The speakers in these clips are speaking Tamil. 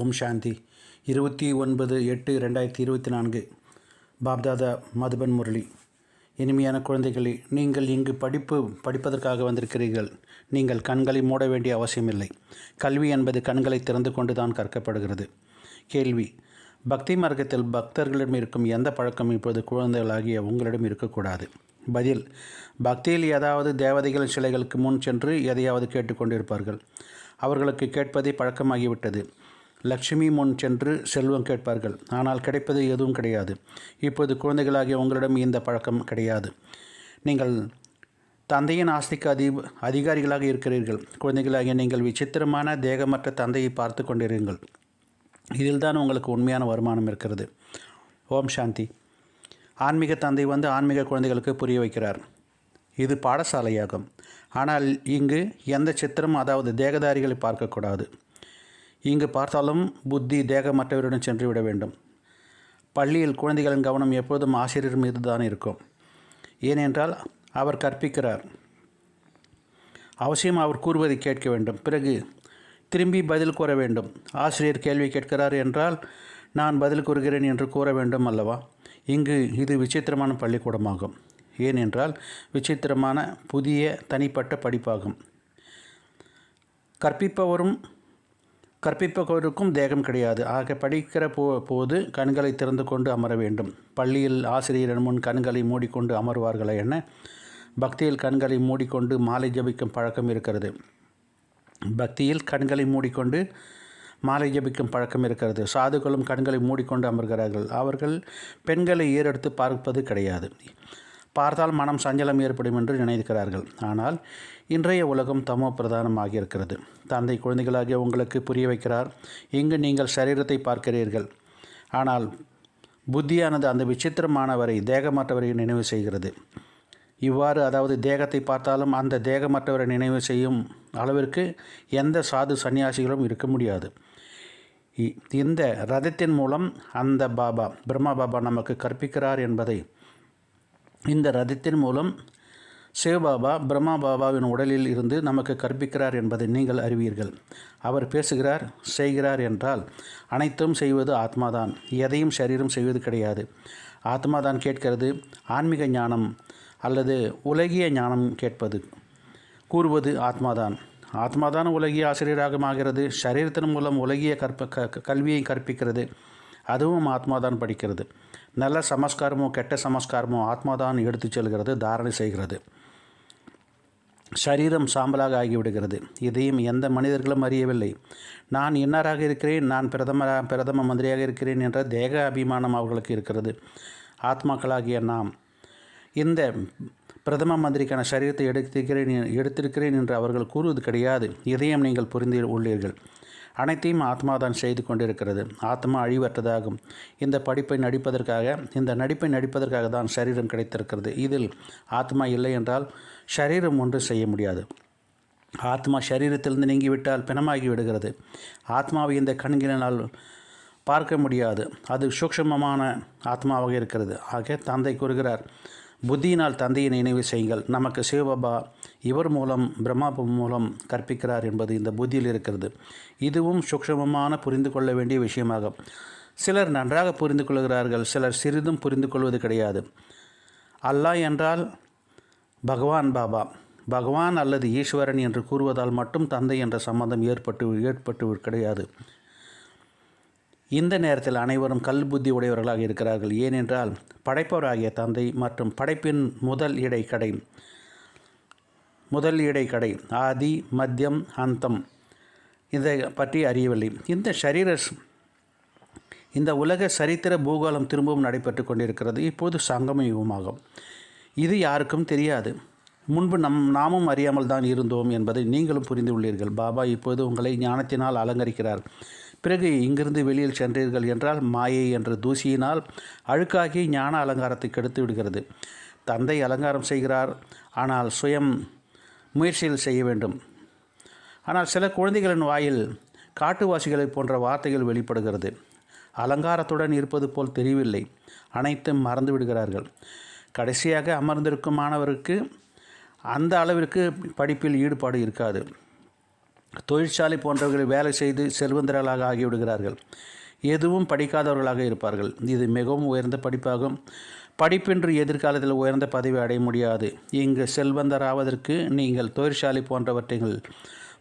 ஓம் சாந்தி. இருபத்தி ஒன்பது எட்டு ரெண்டாயிரத்தி இருபத்தி நான்கு. பாப்தாதா மதுபன் முரளி. இனிமையான குழந்தைகளே நீங்கள் இங்கு படிப்பு படிப்பதற்காக வந்திருக்கிறீர்கள். நீங்கள் கண்களை மூட வேண்டிய அவசியமில்லை. கல்வி என்பது கண்களை திறந்து கொண்டு தான் கற்கப்படுகிறது. கேள்வி பக்தி மார்க்கத்தில் பக்தர்களிடம் இருக்கும் எந்த பழக்கம் இப்போது குழந்தைகளாகிய உங்களிடம் இருக்கக்கூடாது? பதில் பக்தியில் ஏதாவது தேவதைகள் சிலைகளுக்கு முன் சென்று எதையாவது கேட்டுக்கொண்டிருப்பார்கள். அவர்களுக்கு கேட்பதே பழக்கமாகிவிட்டது. லட்சுமி முன் சென்று செல்வம் கேட்பார்கள். ஆனால் கிடைப்பது எதுவும் கிடையாது. இப்போது குழந்தைகளாகிய உங்களிடம் இந்த பழக்கம் கிடையாது. நீங்கள் தந்தையின் ஆஸ்திக்கு அதி அதிகாரிகளாக இருக்கிறீர்கள். குழந்தைகளாகிய நீங்கள் விசித்திரமான தேகமற்ற தந்தையை பார்த்து கொண்டிருங்கள். இதில் தான் உங்களுக்கு உண்மையான வருமானம் இருக்கிறது. ஓம் சாந்தி. ஆன்மீக தந்தை வந்து ஆன்மீக குழந்தைகளுக்கு புரிய வைக்கிறார். இது பாடசாலையாகும். ஆனால் இங்கு எந்த சித்திரம் அதாவது தேகதாரிகளை பார்க்கக்கூடாது. இங்கு பார்த்தாலும் புத்தி தேகமற்றவருடன் சென்று விட வேண்டும். பள்ளியில் குழந்தைகளின் கவனம் எப்போதும் ஆசிரியர் மீது தான் இருக்கும். ஏனென்றால் அவர் கற்பிக்கிறார். அவசியம் அவர் கூறுவதை கேட்க வேண்டும். பிறகு திரும்பி பதில் கூற வேண்டும். ஆசிரியர் கேள்வி கேட்கிறார் என்றால் நான் பதில் கூறுகிறேன் என்று கூற வேண்டும் அல்லவா? இங்கு இது விசித்திரமான பள்ளிக்கூடமாகும். ஏனென்றால் விசித்திரமான புதிய தனிப்பட்ட படிப்பாகும். கற்பிப்பவரும் கற்பிப்பவருக்கும் தேகம் கிடையாது. ஆக படிக்கிற போ போது கண்களை திறந்து கொண்டு அமர வேண்டும். பள்ளியில் ஆசிரியரின் முன் கண்களை மூடிக்கொண்டு அமர்வார்களா என்ன? பக்தியில் கண்களை மூடிக்கொண்டு மாலை ஜபிக்கும் பழக்கம் இருக்கிறது. பக்தியில் கண்களை மூடிக்கொண்டு மாலை ஜபிக்கும் பழக்கம் இருக்கிறது. சாதுக்களும் கண்களை மூடிக்கொண்டு அமர்கிறார்கள். அவர்கள் பெண்களை ஏறெடுத்து பார்ப்பது கிடையாது. பார்த்தால் மனம் சஞ்சலம் ஏற்படும் என்று நினைக்கிறார்கள். ஆனால் இன்றைய உலகம் தமோ பிரதானமாக இருக்கிறது தந்தை குழந்தைகளாகிய உங்களுக்கு புரிய வைக்கிறார். இங்கு நீங்கள் சரீரத்தை பார்க்கிறீர்கள். ஆனால் புத்தியானது அந்த விசித்திரமானவரை தேகமற்றவரை நினைவு செய்கிறது. இவ்வாறு அதாவது தேகத்தை பார்த்தாலும் அந்த தேகமற்றவரை நினைவு செய்யும் அளவிற்கு எந்த சாது சன்னியாசிகளும் இருக்க முடியாது. இந்த ரதத்தின் மூலம் அந்த பாபா பிரம்மா பாபா நமக்கு கற்பிக்கிறார் என்பதை இந்த ரதத்தின் மூலம் சிவபாபா பிரம்மா பாபாவின் உடலில் இருந்து நமக்கு கற்பிக்கிறார் என்பதை நீங்கள் அறிவீர்கள். அவர் பேசுகிறார் செய்கிறார் என்றால் அனைத்தும் செய்வது ஆத்மாதான். எதையும் சரீரம் செய்வது கிடையாது. ஆத்மாதான் கேட்கிறது ஆன்மீக ஞானம் அல்லது உலகிய ஞானம் கேட்பது. கூறுவது ஆத்மாதான். ஆத்மாதான் உலகிய ஆசிரியராகமாகிறது சரீரத்தின் மூலம் உலகிய கற்ப க கல்வியை கற்பிக்கிறது. அதுவும் ஆத்மாதான் படிக்கிறது. நல்ல சமஸ்காரமோ கெட்ட சமஸ்காரமோ ஆத்மாதான் எடுத்து செல்கிறது தாரணை செய்கிறது. சரீரம் சாம்பலாக ஆகிவிடுகிறது. இதையும் எந்த மனிதர்களும் அறியவில்லை. நான் இன்னாராக இருக்கிறேன்? நான் பிரதம பிரதம மந்திரியாக இருக்கிறேன் என்ற தேக அபிமானம் அவர்களுக்கு இருக்கிறது. ஆத்மாக்களாகிய நாம். இந்த பிரதம மந்திரிக்கான சரீரத்தை எடுத்திருக்கிறேன் எடுத்திருக்கிறேன் என்று அவர்கள் கூறுவது கிடையாது. இதையும் நீங்கள் புரிந்து உள்ளீர்கள். அனைத்தையும் ஆத்மா தான் செய்து கொண்டிருக்கிறது. ஆத்மா அழிவற்றதாகும். இந்த படிப்பை நடிப்பதற்காக இந்த நடிப்பை நடிப்பதற்காக தான் சரீரம் கிடைத்திருக்கிறது. இதில் ஆத்மா இல்லை என்றால் சரீரம் ஒன்று செய்ய முடியாது. ஆத்மா சரீரத்திலிருந்து நீங்கிவிட்டால் பிணமாகி விடுகிறது. ஆத்மாவை இந்த கண்களினால் பார்க்க முடியாது. அது சூக்ஷமமான ஆத்மாவாக இருக்கிறது. ஆக தந்தை கூறுகிறார் புத்தியினால் தந்தையை நினைவு செய்யுங்கள். நமக்கு சிவபாபா இவர் மூலம் பிரம்மா மூலம் கற்பிக்கிறார் என்பது இந்த புத்தியில் இருக்கிறது. இதுவும் சுக்ஷமமான புரிந்து கொள்ள வேண்டிய விஷயமாகும் சிலர் நன்றாக புரிந்து கொள்கிறார்கள் சிலர் சிறிதும் புரிந்து கொள்வது கிடையாது. அல்லாஹ் என்றால் பகவான் பாபா. பகவான் அல்லது ஈஸ்வரன் என்று கூறுவதால் மட்டும் தந்தை என்ற சம்பந்தம் ஏற்பட்டு ஏற்பட்டு கிடையாது. இந்த நேரத்தில் அனைவரும் கல் புத்தி உடையவர்களாக இருக்கிறார்கள். ஏனென்றால் படைப்பவராகிய தந்தை மற்றும் படைப்பின் முதல் இடைக்கடை முதல் இடைக்கடை ஆதி மத்தியம் அந்தம். இதை பற்றி அறியவில்லை. இந்த சரீர இந்த உலக சரித்திர பூகோளம் திரும்பவும் நடைபெற்று கொண்டிருக்கிறது. இப்போது சங்கம யுகமாகும். இது யாருக்கும் தெரியாது. முன்பு நம் நாமும் அறியாமல் தான் இருந்தோம் என்பதை நீங்களும் புரிந்து உள்ளீர்கள். பாபா இப்போது உங்களை ஞானத்தினால் அலங்கரிக்கிறார். பிறகு இங்கிருந்து வெளியில் சென்றீர்கள் என்றால் மாயை என்ற தூசியினால் அழுக்காகி ஞான அலங்காரத்தை கெடுத்து விடுகிறது. தந்தை அலங்காரம் செய்கிறார். ஆனால் சுயம் முயற்சிகள் செய்ய வேண்டும். ஆனால் சில குழந்தைகளின் வாயில் காட்டுவாசிகளை போன்ற வார்த்தைகள் வெளிப்படுகிறது. அலங்காரத்துடன் இருப்பது போல் தெரியவில்லை. அனைத்தும் மறந்து விடுகிறார்கள். கடைசியாக அமர்ந்திருக்கும் மாணவருக்கு அந்த அளவிற்கு படிப்பில் ஈடுபாடு இருக்காது. தொழிற்சாலை போன்றவர்கள் வேலை செய்து செல்வந்தர்களாக ஆகிவிடுகிறார்கள். எதுவும் படிக்காதவர்களாக இருப்பார்கள். இது மிகவும் உயர்ந்த படிப்பாகும். படிப்பின்றி எதிர்காலத்தில் உயர்ந்த பதவி அடைய முடியாது. இங்கு செல்வந்தராவதற்கு நீங்கள் தொழிற்சாலை போன்றவற்றைகள்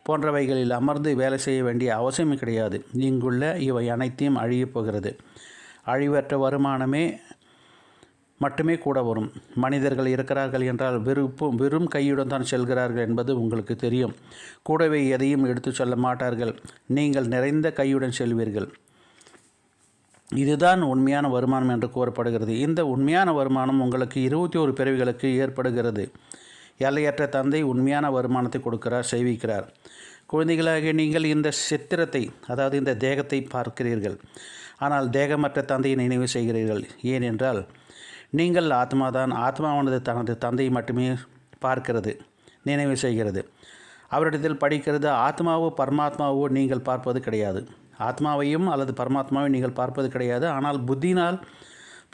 போன்றவைகளில் அமர்ந்து வேலை செய்ய வேண்டிய அவசியம் கிடையாது. இங்குள்ள இவை அனைத்தையும் அழியப் போகிறது. அழிவற்ற வருமானமே மட்டுமே கூட வரும். மனிதர்கள் இருக்கிறார்கள் என்றால் விருப்பம் வெறும் கையுடன் தான் செல்கிறார்கள் என்பது உங்களுக்கு தெரியும். கூடவே எதையும் எடுத்து சொல்ல மாட்டார்கள். நீங்கள் நிறைந்த கையுடன் செல்வீர்கள். இதுதான் உண்மையான வருமானம் என்று கூறப்படுகிறது. இந்த உண்மையான வருமானம் உங்களுக்கு இருபத்தி ஒரு பிறவிகளுக்கு ஏற்படுகிறது. எல்லையற்ற தந்தை உண்மையான வருமானத்தை கொடுக்கிறார் செய்விக்கிறார் குழந்தைகளாக நீங்கள் இந்த சித்திரத்தை அதாவது இந்த தேகத்தை பார்க்கிறீர்கள். ஆனால் தேகமற்ற தந்தையை நினைவு செய்கிறீர்கள். ஏனென்றால் நீங்கள் ஆத்மாதான் ஆத்மாவானது தனது தந்தையை மட்டுமே பார்க்கிறது நினைவு செய்கிறது. அவரிடத்தில் படிக்கிறது ஆத்மாவோ பரமாத்மாவோ நீங்கள் பார்ப்பது கிடையாது. ஆத்மாவையும் அல்லது பரமாத்மாவையும் நீங்கள் பார்ப்பது கிடையாது. ஆனால் புத்தினால்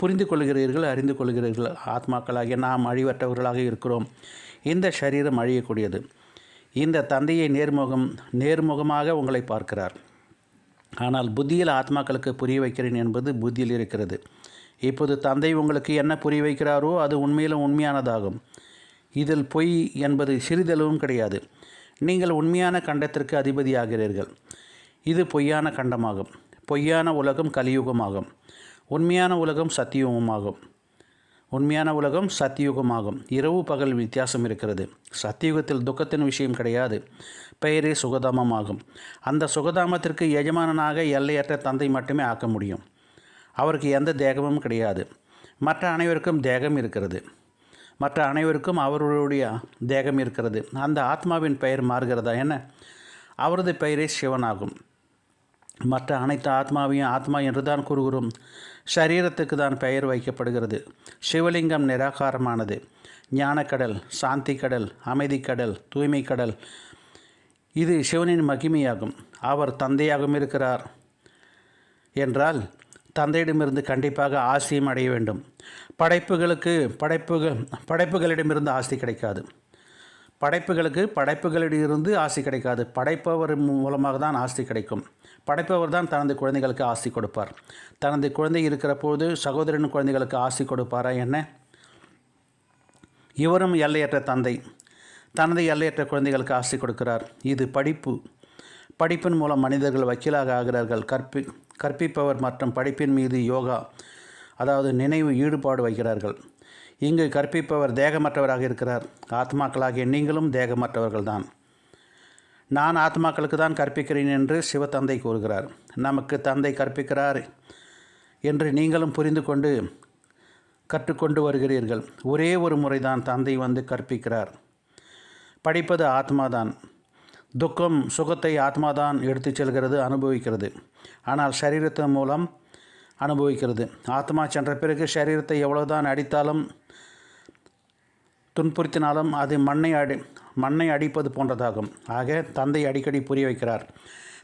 புரிந்து கொள்கிறீர்கள் அறிந்து கொள்கிறீர்கள். ஆத்மாக்களாகிய நாம் அழிவற்றவர்களாக இருக்கிறோம். இந்த சரீரம் அழியக்கூடியது. இந்த தந்தையை நேர்முகம் நேர்முகமாக உங்களை பார்க்கிறார். ஆனால் புத்தியில் ஆத்மாக்களுக்கு புரிய வைக்கிறேன் என்பது புத்தியில் இருக்கிறது. இப்போது தந்தை உங்களுக்கு என்ன புரிய வைக்கிறாரோ அது உண்மையிலும் உண்மையானதாகும். இதில் பொய் என்பது சிறிதளவும் கிடையாது. நீங்கள் உண்மையான கண்டத்திற்கு அதிபதியாகிறீர்கள். இது பொய்யான கண்டமாகும். பொய்யான உலகம் கலியுகமாகும். உண்மையான உலகம் சத்தியுகமாகும் உண்மையான உலகம் சத்தியுகமாகும். இரவு பகல் வித்தியாசம் இருக்கிறது. சத்தியுகத்தில் துக்கத்தின் விஷயம் கிடையாது. பெயரே சுகதாமமாகும். அந்த சுகதாமத்திற்கு எஜமானனாக எல்லையற்ற தந்தை மட்டுமே ஆக்க முடியும். அவருக்கு எந்த தேகமும் கிடையாது. மற்ற அனைவருக்கும் தேகம் இருக்கிறது. மற்ற அனைவருக்கும் அவர்களுடைய தேகம் இருக்கிறது. அந்த ஆத்மாவின் பெயர் மாறுகிறதா? என்ன? அவரது பெயரே சிவனாகும். மற்ற அனைத்து ஆத்மாவையும் ஆத்மா என்று தான் கூறுகிறோம். சரீரத்துக்கு தான் பெயர் வைக்கப்படுகிறது. சிவலிங்கம் நிராகாரமானது. ஞானக்கடல் சாந்தி கடல் அமைதி கடல் தூய்மை கடல் இது சிவனின் மகிமையாகும். அவர் தந்தையாகவும் இருக்கிறார் என்றால் தந்தையிடமிருந்து கண்டிப்பாக ஆசையும் அடைய வேண்டும். படைப்புகளுக்கு படைப்புகள் படைப்புகளிடமிருந்து ஆசை கிடைக்காது. படைப்புகளுக்கு படைப்புகளிலிருந்து ஆசை கிடைக்காது. படைப்பவர் மூலமாக தான் ஆசை கிடைக்கும். படைப்பவர் தான் தனது குழந்தைகளுக்கு ஆசை கொடுப்பார். தனது குழந்தை இருக்கிற போது சகோதரன் குழந்தைகளுக்கு ஆசை கொடுப்பாரா என்ன? இவரும் எல்லையற்ற தந்தை. தனது எல்லையற்ற குழந்தைகளுக்கு ஆசை கொடுக்கிறார். இது படிப்பு. படிப்பின் மூலம் மனிதர்கள் வக்கீலாக ஆகிறார்கள். கற்பி கற்பிப்பவர் மற்றும் படிப்பின் மீது யோகா அதாவது நினைவு ஈடுபாடு வைக்கிறார்கள். இங்கு கற்பிப்பவர் தேகமற்றவராக இருக்கிறார். ஆத்மாக்களாகிய நீங்களும் தேகமற்றவர்கள்தான். நான் ஆத்மாக்களுக்கு தான் கற்பிக்கிறேன் என்று சிவத்தந்தை கூறுகிறார். நமக்கு தந்தை கற்பிக்கிறார் என்று நீங்களும் புரிந்து கொண்டு கற்றுக்கொண்டு வருகிறீர்கள். ஒரே ஒரு முறைதான் தந்தை வந்து கற்பிக்கிறார். படிப்பது ஆத்மாதான். துக்கம் சுகத்தை ஆத்மாதான் எடுத்துச் செல்கிறது அனுபவிக்கிறது. ஆனால் சரீரத்தின் மூலம் அனுபவிக்கிறது. ஆத்மா சென்ற பிறகு சரீரத்தை எவ்வளவுதான் அடித்தாலும் துன்புறுத்தினாலும் அது மண்ணை அடி மண்ணை அடிப்பது போன்றதாகும். ஆக தந்தை அடிக்கடி புரிய வைக்கிறார்.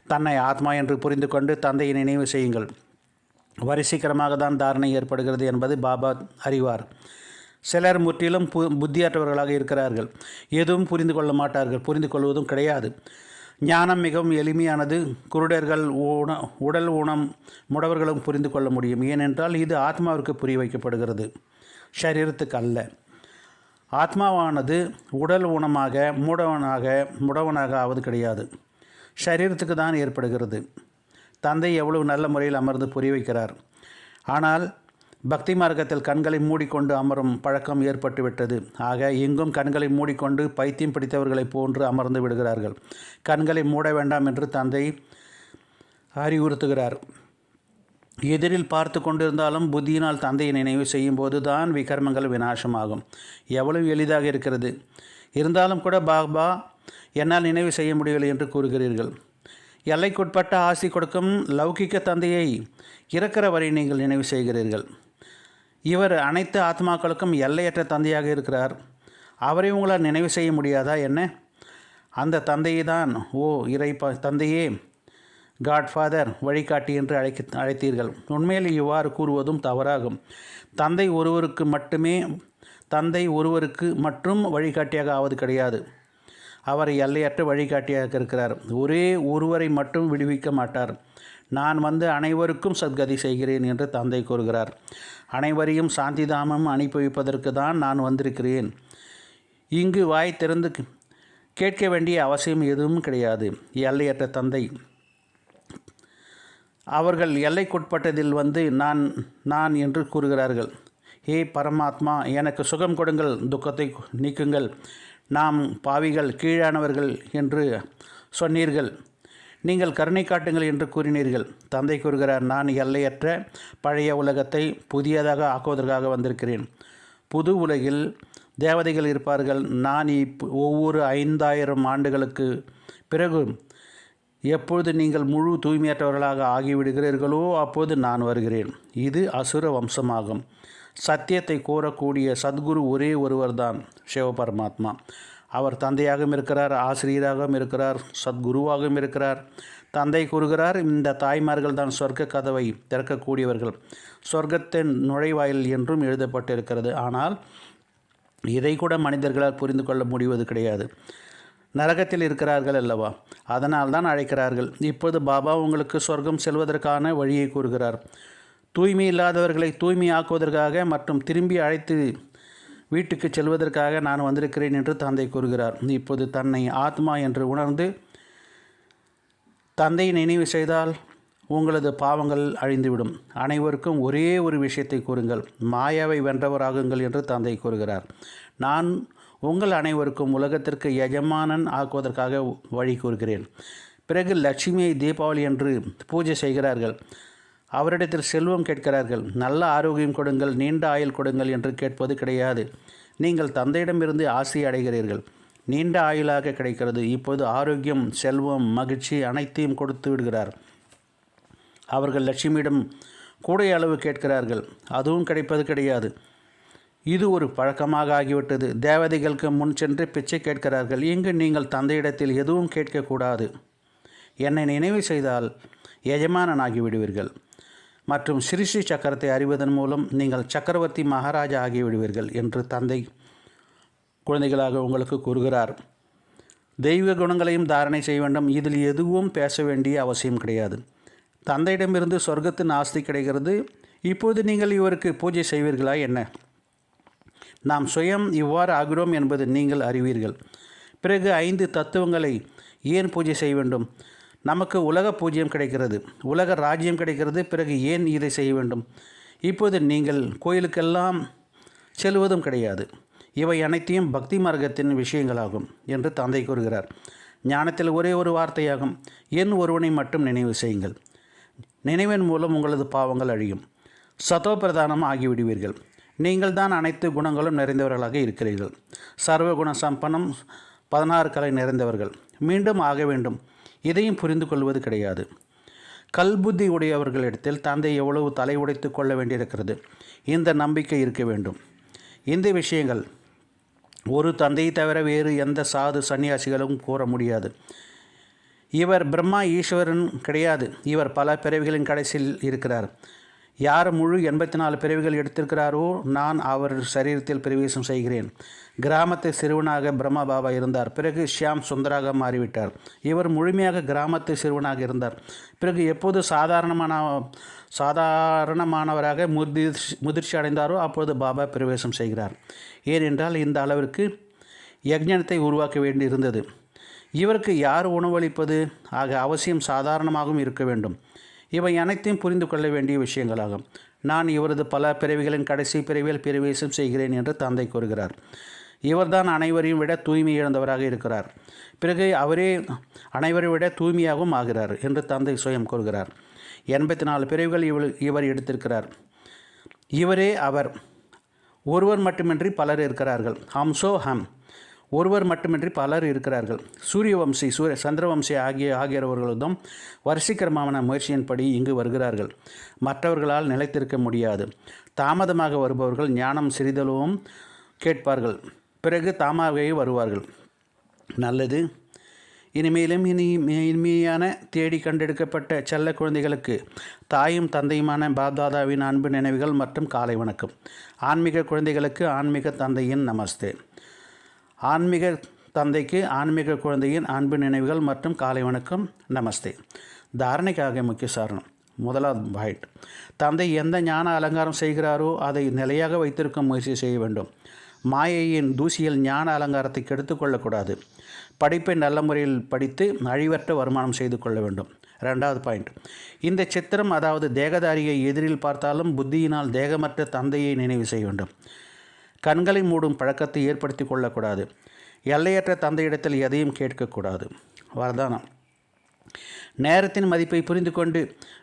தன்னை ஆத்மா என்று புரிந்து கொண்டு தந்தையை நினைவு செய்யுங்கள். வரிசைக்கரமாக தான் தாரணை ஏற்படுகிறது என்பது பாபா அறிவார். சிலர் முற்றிலும் பு புத்தியற்றவர்களாக இருக்கிறார்கள். எதுவும் புரிந்து கொள்ள மாட்டார்கள். புரிந்து கொள்வதும் கிடையாது. ஞானம் மிகவும் எளிமையானது. குருடர்கள் ஊன உடல் ஊனம் முடவர்களும் புரிந்து கொள்ள முடியும். ஏனென்றால் இது ஆத்மாவிற்கு புரிய வைக்கப்படுகிறது. சரீரத்துக்கு அல்ல. ஆத்மாவானது உடல் ஊனமாக மூடவனாக முடவனாக ஆவது கிடையாது. சரீரத்துக்கு தான் ஏற்படுகிறது. தந்தை எவ்வளவு நல்ல முறையில் அமர்ந்து புரிய வைக்கிறார். ஆனால் பக்தி மார்க்கத்தில் கண்களை மூடிக்கொண்டு அமரும் பழக்கம் ஏற்பட்டுவிட்டது. ஆக எங்கும் கண்களை மூடிக்கொண்டு பைத்தியம் பிடித்தவர்களைப் போன்று அமர்ந்து விடுகிறார்கள். கண்களை மூட வேண்டாம் என்று தந்தை அறிவுறுத்துகிறார். எதிரில் பார்த்து கொண்டிருந்தாலும் புத்தியினால் தந்தையை நினைவு செய்யும் போது தான் விகர்மங்கள் விநாசமாகும். எவ்வளவு எளிதாக இருக்கிறது. இருந்தாலும் கூட பாபா என்னால் நினைவு செய்ய முடியவில்லை என்று கூறுகிறீர்கள். எல்லைக்குட்பட்ட ஆசி கொடுக்கும் லௌகிக்க தந்தையை இறக்கிற வரை நீங்கள் நினைவு செய்கிறீர்கள். இவர் அனைத்து ஆத்மாக்களுக்கும் எல்லையற்ற தந்தையாக இருக்கிறார். அவரை உங்களால் நினைவு செய்ய முடியாதா என்ன? அந்த தந்தையை தான் ஓ இறை தந்தையே காட்ஃபாதர் வழிகாட்டி என்று அழைக்க அழைத்தீர்கள். உண்மையில் இவ்வாறு கூறுவதும் தவறாகும். தந்தை ஒருவருக்கு மட்டுமே தந்தை ஒருவருக்கு மற்றும் வழிகாட்டியாக ஆவது கிடையாது. அவர் எல்லையற்ற வழிகாட்டியாக இருக்கிறார். ஒரே ஒருவரை மட்டும் விடுவிக்க மாட்டார். நான் வந்து அனைவருக்கும் சத்கதி செய்கிறேன் என்று தந்தை கூறுகிறார். அனைவரையும் சாந்திதாமம் அனுப்பி வைப்பதற்கு தான் நான் வந்திருக்கிறேன். இங்கு வாய் திறந்து கேட்க வேண்டிய அவசியம் எதுவும் கிடையாது. எல்லையற்ற தந்தை அவர்கள் எல்லைக்குட்பட்டதில் வந்து நான் நான் என்று கூறுகிறார்கள். ஹே பரமாத்மா எனக்கு சுகம் கொடுங்கள் துக்கத்தை நீக்குங்கள். நாம் பாவிகள் கீழானவர்கள் என்று சொன்னீர்கள். நீங்கள் கருணை காட்டுங்கள் என்று கூறினீர்கள். தந்தை கூறுகிறார் நான் எல்லையற்ற பழைய உலகத்தை புதியதாக ஆக்குவதற்காக வந்திருக்கிறேன். புது உலகில் தேவதைகள் இருப்பார்கள். நான் இப் ஒவ்வொரு ஐந்தாயிரம் ஆண்டுகளுக்கு பிறகு எப்பொழுது நீங்கள் முழு தூய்மையற்றவர்களாக ஆகிவிடுகிறீர்களோ அப்போது நான் வருகிறேன். இது அசுர வம்சமாகும். சத்தியத்தை கூறக்கூடிய சத்குரு ஒரே ஒருவர்தான் சிவபரமாத்மா. அவர் தந்தையாகவும் இருக்கிறார் ஆசிரியராகவும் இருக்கிறார் சத்குருவாகவும் இருக்கிறார். தந்தை கூறுகிறார் இந்த தாய்மார்கள் தான் சொர்க்க கதவை திறக்கக்கூடியவர்கள். சொர்க்கத்தின் நுழைவாயில் என்றும் எழுதப்பட்டிருக்கிறது. ஆனால் இதை கூட மனிதர்களால் புரிந்து கொள்ள முடிவது கிடையாது. நரகத்தில் இருக்கிறார்கள் அல்லவா? அதனால் தான் அழைக்கிறார்கள். இப்போது பாபா உங்களுக்கு சொர்க்கம் செல்வதற்கான வழியை கூறுகிறார். தூய்மை இல்லாதவர்களை தூய்மையாக்குவதற்காக மற்றும் திரும்பி அழைத்து வீட்டுக்கு செல்வதற்காக நான் வந்திருக்கிறேன் என்று தந்தை கூறுகிறார். இப்போது தன்னை ஆத்மா என்று உணர்ந்து தந்தை நினைவு செய்தால் உங்களது பாவங்கள் அழிந்துவிடும். அனைவருக்கும் ஒரே ஒரு விஷயத்தை கூறுங்கள். மாயாவை வென்றவராகுங்கள் என்று தந்தை கூறுகிறார். நான் உங்கள் அனைவருக்கும் உலகத்திற்கு எஜமானன் ஆக்குவதற்காக வழி கூறுகிறேன். பிறகு லட்சுமியை தீபாவளி என்று பூஜை செய்கிறார்கள். அவரிடத்தில் செல்வம் கேட்கிறார்கள். நல்ல ஆரோக்கியம் கொடுங்கள் நீண்ட ஆயுள் கொடுங்கள் என்று கேட்பது கிடையாது. நீங்கள் தந்தையிடமிருந்து ஆசை அடைகிறீர்கள். நீண்ட ஆயுளாக கிடைக்கிறது. இப்போது ஆரோக்கியம் செல்வம் மகிழ்ச்சி அனைத்தையும் கொடுத்து விடுகிறார். அவர்கள் லட்சுமியிடம் கூடை அளவு கேட்கிறார்கள். அதுவும் கிடைப்பது கிடையாது. இது ஒரு பழக்கமாக ஆகிவிட்டது. தேவதைகளுக்கு முன் சென்று பிச்சை கேட்கிறார்கள். இங்கு நீங்கள் தந்தையிடத்தில் எதுவும் கேட்கக்கூடாது. என்னை நினைவு செய்தால் எஜமானனாகி விடுவீர்கள். மற்றும் சிருஷ்டி சக்கரத்தை அறிவதன் மூலம் நீங்கள் சக்கரவர்த்தி மகாராஜா ஆகிவிடுவீர்கள் என்று தந்தை குழந்தைகளாக உங்களுக்கு கூறுகிறார். தெய்வ குணங்களையும் தாரணை செய்ய வேண்டும். இதில் எதுவும் பேச வேண்டிய அவசியம் கிடையாது. தந்தையிடமிருந்து சொர்க்கத்தின் ஆஸ்தி கிடைக்கிறது. இப்போது நீங்கள் இவருக்கு பூஜை செய்வீர்களா? என்ன? நாம் சுயம் இவ்வாறு ஆகிறோம் என்பது நீங்கள் அறிவீர்கள். பிறகு ஐந்து தத்துவங்களை ஏன் பூஜை செய்ய வேண்டும்? நமக்கு உலக பூஜ்யம் கிடைக்கிறது உலக ராஜ்யம் கிடைக்கிறது பிறகு ஏன் இதை செய்ய வேண்டும்? இப்போது நீங்கள் கோயிலுக்கெல்லாம் செல்வதும் கிடையாது. இவை அனைத்தையும் பக்தி மார்க்கத்தின் விஷயங்களாகும் என்று தந்தை கூறுகிறார். ஞானத்தில் ஒரே ஒரு வார்த்தையாகும் என் ஒருவனை மட்டும் நினைவு செய்யுங்கள். நினைவின் மூலம் உங்களது பாவங்கள் அழியும். சதோபிரதானம் ஆகிவிடுவீர்கள். நீங்கள் தான் அனைத்து குணங்களும் நிறைந்தவர்களாக இருக்கிறீர்கள். சர்வ குண சம்பனம் பதினாறு கலை நிறைந்தவர்கள். மீண்டும் ஆக வேண்டும். இதையும் புரிந்து கொள்வது கிடையாது. கல்புத்தி உடையவர்களிடத்தில் தந்தை எவ்வளவு தலை உடைத்து கொள்ள வேண்டியிருக்கிறது? இந்த நம்பிக்கை இருக்க வேண்டும். இந்த விஷயங்கள் ஒரு தந்தையை தவிர வேறு எந்த சாது சன்னியாசிகளும் கூற முடியாது. இவர் பிரம்மா ஈஸ்வரன் கிடையாது. இவர் பல பிறவிகளின் கடைசியில் இருக்கிறார். யார் முழு எண்பத்தி நாலு பிறவிகள் எடுத்திருக்கிறாரோ நான் அவர் சரீரத்தில் பிரவேசம் செய்கிறேன். கிராமத்து சிறுவனாக பிரம்மா பாபா இருந்தார். பிறகு ஷியாம் சுந்தராக மாறிவிட்டார். இவர் முழுமையாக கிராமத்து சிறுவனாக இருந்தார். பிறகு எப்போது சாதாரணமான சாதாரணமானவராக முதிர்ச்சி முதிர்ச்சி அடைந்தாரோ அப்பொழுது பாபா பிரவேசம் செய்கிறார். ஏனென்றால் இந்த அளவிற்கு யஜ்ஞனத்தை உருவாக்க வேண்டியிருந்தது. இவருக்கு யார் உணவளிப்பது? ஆக அவசியம் சாதாரணமாகவும் இருக்க வேண்டும். இவை அனைத்தையும் புரிந்து கொள்ள வேண்டிய விஷயங்களாகும். நான் இவரது பல பிறவிகளின் கடைசி பிறவியில் பிரவேசம் செய்கிறேன் என்று தந்தை கூறுகிறார். இவர்தான் அனைவரையும் விட தூய்மை இழந்தவராக இருக்கிறார். பிறகு அவரே அனைவரை விட தூய்மையாகவும் ஆகிறார் என்று தந்தை சுயம் கூறுகிறார். எண்பத்தி நாலு பிரிவுகள் இவர் இவர் எடுத்திருக்கிறார். இவரே அவர். ஒருவர் மட்டுமின்றி பலர் இருக்கிறார்கள். ஹம்சோ ஹம். ஒருவர் மட்டுமின்றி பலர் இருக்கிறார்கள். சூரியவம்சி சூரிய சந்திரவம்சி ஆகிய ஆகியவர்களும் வரிசைக்கிரமமான முயற்சியின்படி இங்கு வருகிறார்கள். மற்றவர்களால் நிலைத்திருக்க முடியாது. தாமதமாக வருபவர்கள் ஞானம் சிறிதளவும் கேட்பார்கள். பிறகு தாமாகவே வருவார்கள். நல்லது. இனிமேலும் இனி இனிமையான தேடி கண்டெடுக்கப்பட்ட செல்ல குழந்தைகளுக்கு தாயும் தந்தையுமான பாப்தாதாவின் அன்பு நினைவுகள் மற்றும் காலை வணக்கம். ஆன்மீக குழந்தைகளுக்கு ஆன்மீக தந்தையின் நமஸ்தே. ஆன்மீக தந்தைக்கு ஆன்மீக குழந்தையின் அன்பு நினைவுகள் மற்றும் காலை வணக்கம். நமஸ்தே. தாரணைக்காக முக்கிய சாரணம். முதலாவது பாயிண்ட். தந்தை எந்த ஞான அலங்காரம் செய்கிறாரோ அதை நிலையாக வைத்திருக்க முயற்சி செய்ய வேண்டும். மாயையின் தூசியில் ஞான அலங்காரத்தை கெடுத்து கொள்ளக்கூடாது. படிப்பை நல்ல முறையில் படித்து அழிவற்ற வருமானம் செய்து கொள்ள வேண்டும். ரெண்டாவது பாயிண்ட். இந்த சித்திரம் அதாவது தேகதாரியை எதிரில் பார்த்தாலும் புத்தியினால் தேகமற்ற தந்தையை நினைவு செய்ய வேண்டும். கண்களை மூடும் பழக்கத்தை ஏற்படுத்தி கொள்ளக்கூடாது. எல்லையற்ற தந்தையிடத்தில் எதையும் கேட்கக்கூடாது. வரதானம். நேரத்தின் மதிப்பை புரிந்து கொண்டு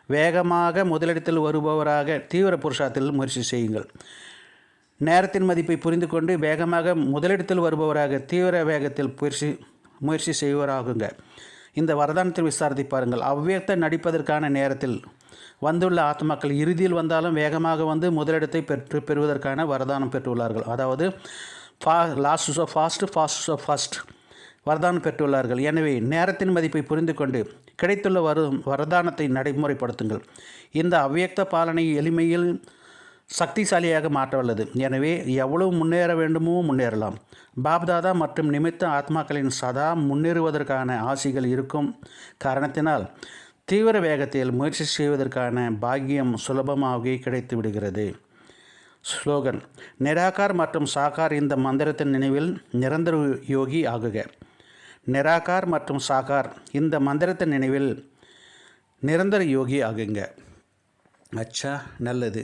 வேகமாக முதலிடத்தில் வருபவராக தீவிர புருஷாத்தில் முயற்சி செய்யுங்கள். நேரத்தின் மதிப்பை புரிந்து கொண்டு வேகமாக முதலிடத்தில் வருபவராக தீவிர வேகத்தில் முயற்சி முயற்சி செய்வராகுங்க. இந்த வரதானத்தில் விசாரித்து பாருங்கள் அவ்வியத்தை நடிப்பதற்கான நேரத்தில் வந்துள்ள ஆத்மாக்கள் இறுதியில் வந்தாலும் வேகமாக வந்து முதலிடத்தை பெற்று பெறுவதற்கான வரதானம் பெற்றுள்ளார்கள். அதாவது ஃபா last of fast fast of first வரதானம் பெற்றுள்ளார்கள். எனவே நேரத்தின் மதிப்பை புரிந்து கொண்டு கிடைத்துள்ள வரு வரதானத்தை நடைமுறைப்படுத்துங்கள். இந்த அவ்வியக்த பாலனை எளிமையில் சக்திசாலியாக மாற்ற வல்லது எனவே எவ்வளவு முன்னேற வேண்டுமோ முன்னேறலாம். பாப்தாதா மற்றும் நிமித்த ஆத்மாக்களின் சதா முன்னேறுவதற்கான ஆசைகள் இருக்கும் காரணத்தினால் தீவிர வேகத்தில் முயற்சி செய்வதற்கான பாக்கியம் சுலபமாகவே கிடைத்து விடுகிறது. ஸ்லோகன் நிராகார் மற்றும் சாகார் இந்த மந்திரத்தின் நினைவில் நிரந்தர யோகி ஆகுக. நிராகார் மற்றும் சாகார் இந்த மந்திரத்தின் நினைவில் நிரந்தர யோகி ஆகுங்க. அச்சா நல்லது.